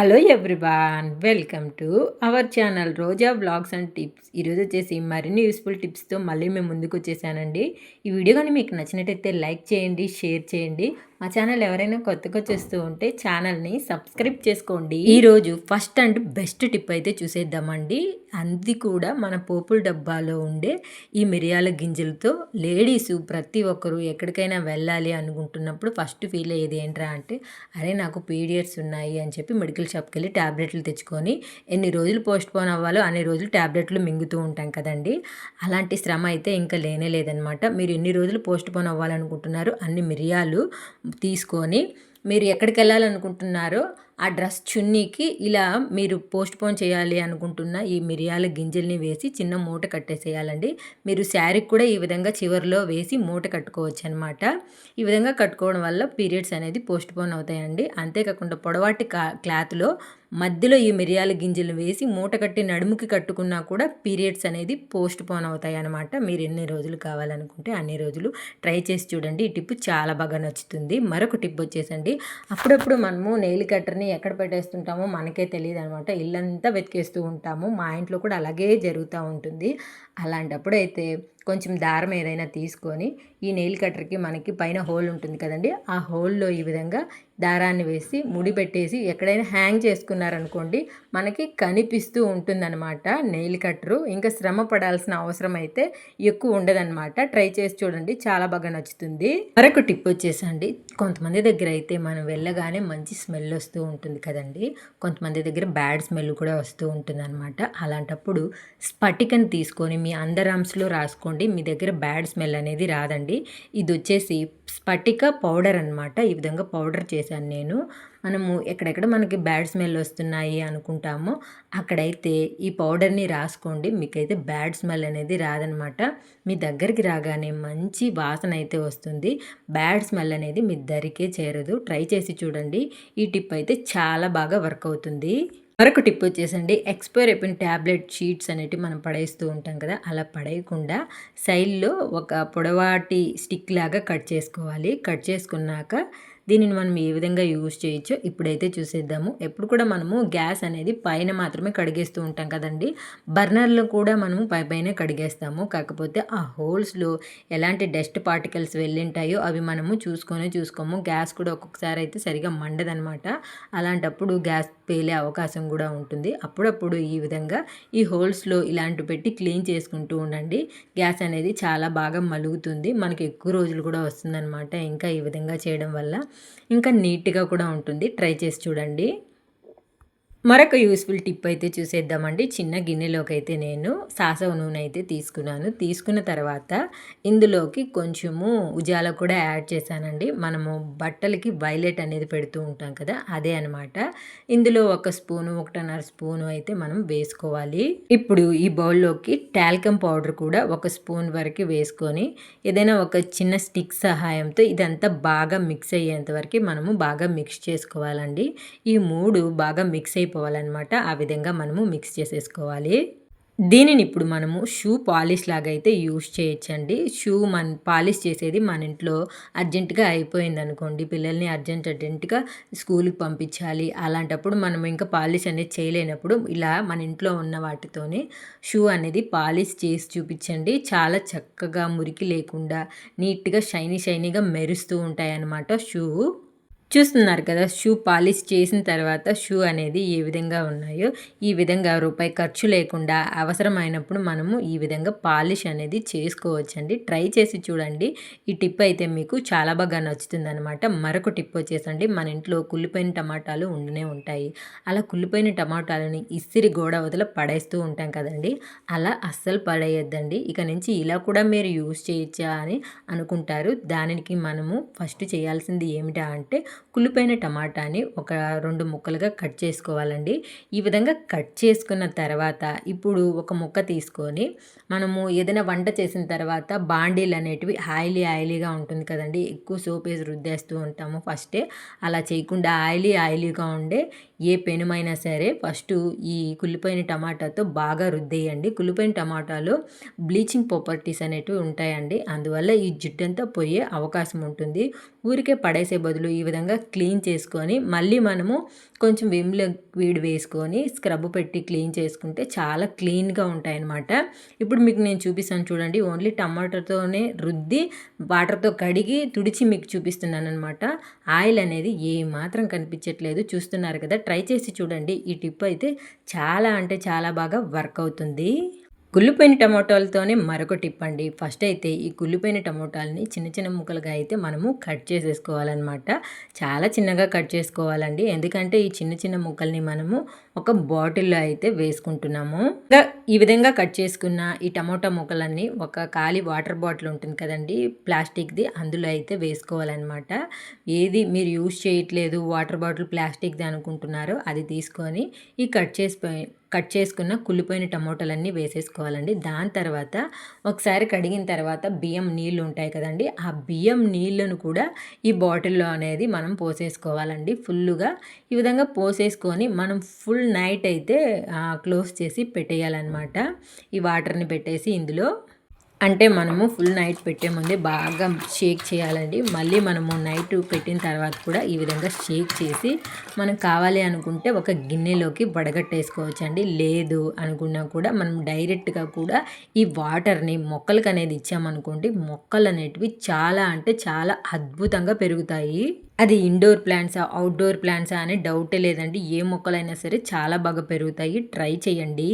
Hello everyone welcome to our channel Roja blogs and tips. ఈరోజు వచ్చేసి మరిన్ని useful టిప్స్తో మళ్ళీ మేము ముందుకు వచ్చేసానండి. ఈ వీడియో కానీ మీకు నచ్చినట్టయితే లైక్ చేయండి షేర్ చేయండి. మా ఛానల్ ఎవరైనా కొత్తగా చూస్తూ ఉంటే ఛానల్ని సబ్స్క్రైబ్ చేసుకోండి. ఈరోజు ఫస్ట్ అండ్ బెస్ట్ టిప్ అయితే చూసేద్దామండి. అది కూడా మన పోపుల డబ్బాలో ఉండే ఈ మిరియాల గింజలతో లేడీస్ ప్రతి ఒక్కరు ఎక్కడికైనా వెళ్ళాలి అనుకుంటున్నప్పుడు ఫస్ట్ ఫీల్ అయ్యేది ఏంట్రా అంటే అరే నాకు పీరియడ్స్ ఉన్నాయి అని చెప్పి మెడికల్ షాప్కి వెళ్ళి ట్యాబ్లెట్లు తెచ్చుకొని ఎన్ని రోజులు పోస్ట్ పోన్ అవ్వాలో అన్ని రోజులు ట్యాబ్లెట్లు మింగుతూ ఉంటాం కదండి. అలాంటి శ్రమ అయితే ఇంకా లేనే లేదనమాట మీరు ఎన్ని రోజులు పోస్ట్ పోన్ అవ్వాలనుకుంటున్నారు అన్ని మిరియాలు తీసుకొని మీరు ఎక్కడికి వెళ్ళాలనుకుంటున్నారో ఆ డ్రెస్ చున్నీకి ఇలా మీరు పోస్ట్ పోన్ చేయాలి అనుకుంటున్న ఈ మిరియాల గింజల్ని వేసి చిన్న మూట కట్టేసేయాలండి. మీరు శారీకి కూడా ఈ విధంగా చివరిలో వేసి మూట కట్టుకోవచ్చు అనమాట ఈ విధంగా కట్టుకోవడం వల్ల పీరియడ్స్ అనేది పోస్ట్ పోన్ అవుతాయండి. అంతేకాకుండా పొడవాటి క్లాత్లో మధ్యలో ఈ మిరియాల గింజలు వేసి మూట కట్టి నడుముకి కట్టుకున్నా కూడా పీరియడ్స్ అనేది పోస్ట్ పోన్ అవుతాయి అనమాట మీరు ఎన్ని రోజులు కావాలనుకుంటే అన్ని రోజులు ట్రై చేసి చూడండి. ఈ టిప్ చాలా బాగా నచ్చుతుంది. మరొక టిప్ వచ్చేసండి. అప్పుడప్పుడు మనము నెయిల్ కట్టర్ని ఎక్కడ పెట్టేస్తుంటామో మనకే తెలియదు అనమాట ఇల్లంతా వెతికేస్తూ ఉంటాము. మా ఇంట్లో కూడా అలాగే జరుగుతూ ఉంటుంది. అలాంటప్పుడు అయితే కొంచెం దారం ఏదైనా తీసుకొని ఈ నెయిల్ కట్టర్కి మనకి పైన హోల్ ఉంటుంది కదండి ఆ హోల్లో ఈ విధంగా దారాన్ని వేసి ముడి పెట్టేసి ఎక్కడైనా హ్యాంగ్ చేసుకున్నారనుకోండి మనకి కనిపిస్తూ ఉంటుందన్నమాట నెయిల్ కట్టరు. ఇంకా శ్రమ పడాల్సిన అవసరం అయితే ఎక్కువ ఉండదన్నమాట. ట్రై చేసి చూడండి చాలా బాగా నచ్చుతుంది. మరొక టిప్ వచ్చేసండి కొంతమంది దగ్గర అయితే మనం వెళ్ళగానే మంచి స్మెల్ వస్తూ ఉంటుంది కదండి కొంతమంది దగ్గర బ్యాడ్ స్మెల్ కూడా వస్తూ ఉంటుంది అనమాట అలాంటప్పుడు స్పటికని తీసుకొని మీ అందరామ్స్లో రాసుకోండి. మీ దగ్గర బ్యాడ్ స్మెల్ అనేది రాదండి. ఇది వచ్చేసి స్పటిక పౌడర్ అనమాట ఈ విధంగా పౌడర్ చేశాను నేను. మనము ఎక్కడెక్కడ మనకి బ్యాడ్ స్మెల్ వస్తున్నాయి అనుకుంటామో అక్కడైతే ఈ పౌడర్ని రాసుకోండి. మీకైతే బ్యాడ్ స్మెల్ అనేది రాదనమాట మీ దగ్గరికి రాగానే మంచి వాసన అయితే వస్తుంది. బ్యాడ్ స్మెల్ అనేది మీ దరికే చేరదు. ట్రై చేసి చూడండి. ఈ టిప్ అయితే చాలా బాగా వర్క్ అవుతుంది. మరొక టిప్ వచ్చేసండి. ఎక్స్పైర్ అయిపోయిన ట్యాబ్లెట్ షీట్స్ అనేవి మనం పడేస్తూ ఉంటాం కదా అలా పడేయకుండా సైడ్లో ఒక పొడవాటి స్టిక్ లాగా కట్ చేసుకోవాలి. కట్ చేసుకున్నాక దీనిని మనం ఏ విధంగా యూజ్ చేయొచ్చో ఇప్పుడైతే చూసేద్దాము. ఎప్పుడు కూడా మనము గ్యాస్ అనేది పైన మాత్రమే కడిగేస్తూ ఉంటాం కదండి. బర్నర్లో కూడా మనము పై పైన కడిగేస్తాము. కాకపోతే ఆ హోల్స్లో ఎలాంటి డస్ట్ పార్టికల్స్ వెళ్ళింటాయో అవి మనము చూసుకొని చూసుకోము. గ్యాస్ కూడా ఒక్కొక్కసారి అయితే సరిగా మండదనమాట. అలాంటప్పుడు గ్యాస్ పేలే అవకాశం కూడా ఉంటుంది. అప్పుడప్పుడు ఈ విధంగా ఈ హోల్స్లో ఇలాంటి పెట్టి క్లీన్ చేసుకుంటూ ఉండండి. గ్యాస్ అనేది చాలా బాగా మలుగుతుంది. మనకి ఎక్కువ రోజులు కూడా వస్తుందన్నమాట ఇంకా ఈ విధంగా చేయడం వల్ల ఇంకా నీట్గా కూడా ఉంటుంది. ట్రై చేసి చూడండి. మరొక యూస్ఫుల్ టిప్ అయితే చూసేద్దామండి. చిన్న గిన్నెలోకి అయితే నేను సాసవ నూనె అయితే తీసుకున్నాను. తీసుకున్న తర్వాత ఇందులోకి కొంచెము ఉజాల కూడా యాడ్ చేశానండి. మనము బట్టలకి వైలెట్ అనేది పెడుతూ ఉంటాం కదా అదే అనమాట ఇందులో ఒక స్పూను ఒకటిన్నర స్పూను అయితే మనం వేసుకోవాలి. ఇప్పుడు ఈ బౌల్లోకి టాల్కమ్ పౌడర్ కూడా ఒక స్పూన్ వరకు వేసుకొని ఏదైనా ఒక చిన్న స్టిక్ సహాయంతో ఇదంతా బాగా మిక్స్ అయ్యేంత వరకు మనము బాగా మిక్స్ చేసుకోవాలండి. ఈ మూడు బాగా మిక్స్ అయిపోయి అయిపోవాలన్నమాట ఆ విధంగా మనము మిక్స్ చేసేసుకోవాలి. దీనిని ఇప్పుడు మనము షూ పాలిష్ లాగా అయితే యూస్ చేయొచ్చండి. షూ మన పాలిష్ చేసేది మన ఇంట్లో అర్జెంటుగా అయిపోయింది అనుకోండి పిల్లల్ని అర్జెంట్ అర్జెంటుగా స్కూల్కి పంపించాలి. అలాంటప్పుడు మనం ఇంకా పాలిష్ అనేది చేయలేనప్పుడు ఇలా మన ఇంట్లో ఉన్న వాటితోనే షూ అనేది పాలిష్ చేసి చూపించండి. చాలా చక్కగా మురికి లేకుండా నీట్గా షైనీ షైనీగా మెరుస్తూ ఉంటాయన్నమాట షూ చూస్తున్నారు కదా షూ పాలిష్ చేసిన తర్వాత షూ అనేది ఏ విధంగా ఉన్నాయో ఈ విధంగా రూపాయి ఖర్చు లేకుండా అవసరమైనప్పుడు మనము ఈ విధంగా పాలిష్ అనేది చేసుకోవచ్చండి. ట్రై చేసి చూడండి. ఈ టిప్ అయితే మీకు చాలా బాగా నచ్చుతుందనమాట మరొక టిప్ వచ్చేసండి. మన ఇంట్లో కుళ్ళిపోయిన టమాటాలు ఉండనే ఉంటాయి. అలా కుళ్ళిపోయిన టమాటాలని ఇస్తిరి గోడ వదిల పడేస్తూ ఉంటాం కదండి. అలా అస్సలు పడేయద్దండి. ఇక నుంచి ఇలా కూడా మీరు యూజ్ చేయొచ్చా అని అనుకుంటారు. దానికి మనము ఫస్ట్ చేయాల్సింది ఏమిటా అంటే కుళ్ళిపోయిన టమాటాని ఒక రెండు ముక్కలుగా కట్ చేసుకోవాలండి. ఈ విధంగా కట్ చేసుకున్న తర్వాత ఇప్పుడు ఒక ముక్క తీసుకొని మనము ఏదైనా వంట చేసిన తర్వాత బాండీలు అనేటివి ఆయిలీ ఆయిలీగా ఉంటుంది కదండి. ఎక్కువ సోప్ వేసి రుద్దేస్తూ ఉంటాము ఫస్టే. అలా చేయకుండా ఆయిలీ ఆయిలీగా ఉండే ఏ పెనుమైనా సరే ఫస్ట్ ఈ కుళ్ళిపోయిన టమాటాతో బాగా రుద్దేయండి. కుళ్ళిపోయిన టమాటాలో బ్లీచింగ్ ప్రాపర్టీస్ అనేటివి ఉంటాయండి. అందువల్ల ఈ జిడ్డంతా పోయే అవకాశం ఉంటుంది. ఊరికే పడేసే బదులు ఈ విధంగా క్లీన్ చేసుకొని మళ్ళీ మనము కొంచెం విమ్ లిక్విడ్ వేసుకొని స్క్రబ్ పెట్టి క్లీన్ చేసుకుంటే చాలా క్లీన్గా ఉంటాయన్నమాట. ఇప్పుడు మీకు నేను చూపిస్తాను చూడండి. ఓన్లీ టమాటోతోనే రుద్ది వాటర్తో కడిగి తుడిచి మీకు చూపిస్తున్నాను అనమాట ఆయిల్ అనేది ఏ మాత్రం కనిపించట్లేదు. చూస్తున్నారు కదా? ట్రై చేసి చూడండి. ఈ టిప్ అయితే చాలా అంటే చాలా బాగా వర్క్ అవుతుంది. కుళ్ళిపోయిన టమోటాలతోనే మరొక టిప్ అండి. ఫస్ట్ అయితే ఈ కుళ్ళిపోయిన టమోటాలని చిన్న చిన్న ముక్కలుగా అయితే మనము కట్ చేసేసుకోవాలన్నమాట. చాలా చిన్నగా కట్ చేసుకోవాలండి. ఎందుకంటే ఈ చిన్న చిన్న ముక్కల్ని మనము ఒక బాటిల్లో అయితే వేసుకుంటున్నాము. ఇంకా ఈ విధంగా కట్ చేసుకున్న ఈ టమోటా ముక్కలన్నీ ఒక ఖాళీ వాటర్ బాటిల్ ఉంటుంది కదండి ప్లాస్టిక్ది అందులో అయితే వేసుకోవాలన్నమాట. ఏది మీరు యూజ్ చేయట్లేదు వాటర్ బాటిల్ ప్లాస్టిక్ది అనుకుంటున్నారో అది తీసుకొని ఈ కట్ చేసిపోయి కట్ చేసుకున్న కుళ్ళిపోయిన టమోటాలన్నీ వేసేసుకోవాలండి. దాని తర్వాత ఒకసారి కడిగిన తర్వాత బియ్యం నీళ్ళు ఉంటాయి కదండి ఆ బియ్యం నీళ్ళను కూడా ఈ బాటిల్లో అనేది మనం పోసేసుకోవాలండి. ఫుల్లుగా ఈ విధంగా పోసేసుకొని మనం ఫుల్ నైట్ అయితే క్లోజ్ చేసి పెట్టేయాలన్నమాట. ఈ వాటర్ని పెట్టేసి ఇందులో అంటే మనము ఫుల్ నైట్ పెట్టే ముందే బాగా షేక్ చేయాలండి. మళ్ళీ మనము నైట్ పెట్టిన తర్వాత కూడా ఈ విధంగా షేక్ చేసి మనం కావాలి అనుకుంటే ఒక గిన్నెలోకి వడగట్టేసుకోవచ్చు అండి లేదు అనుకున్నా కూడా మనం డైరెక్ట్గా కూడా ఈ వాటర్ని మొక్కలకు అనేది ఇచ్చామనుకోండి మొక్కలు అనేటివి చాలా అంటే చాలా అద్భుతంగా పెరుగుతాయి. అది ఇండోర్ ప్లాంట్సా అవుట్డోర్ ప్లాంట్సా అనే డౌటే లేదండి. ఏ మొక్కలైనా సరే చాలా బాగా పెరుగుతాయి. ట్రై చేయండి.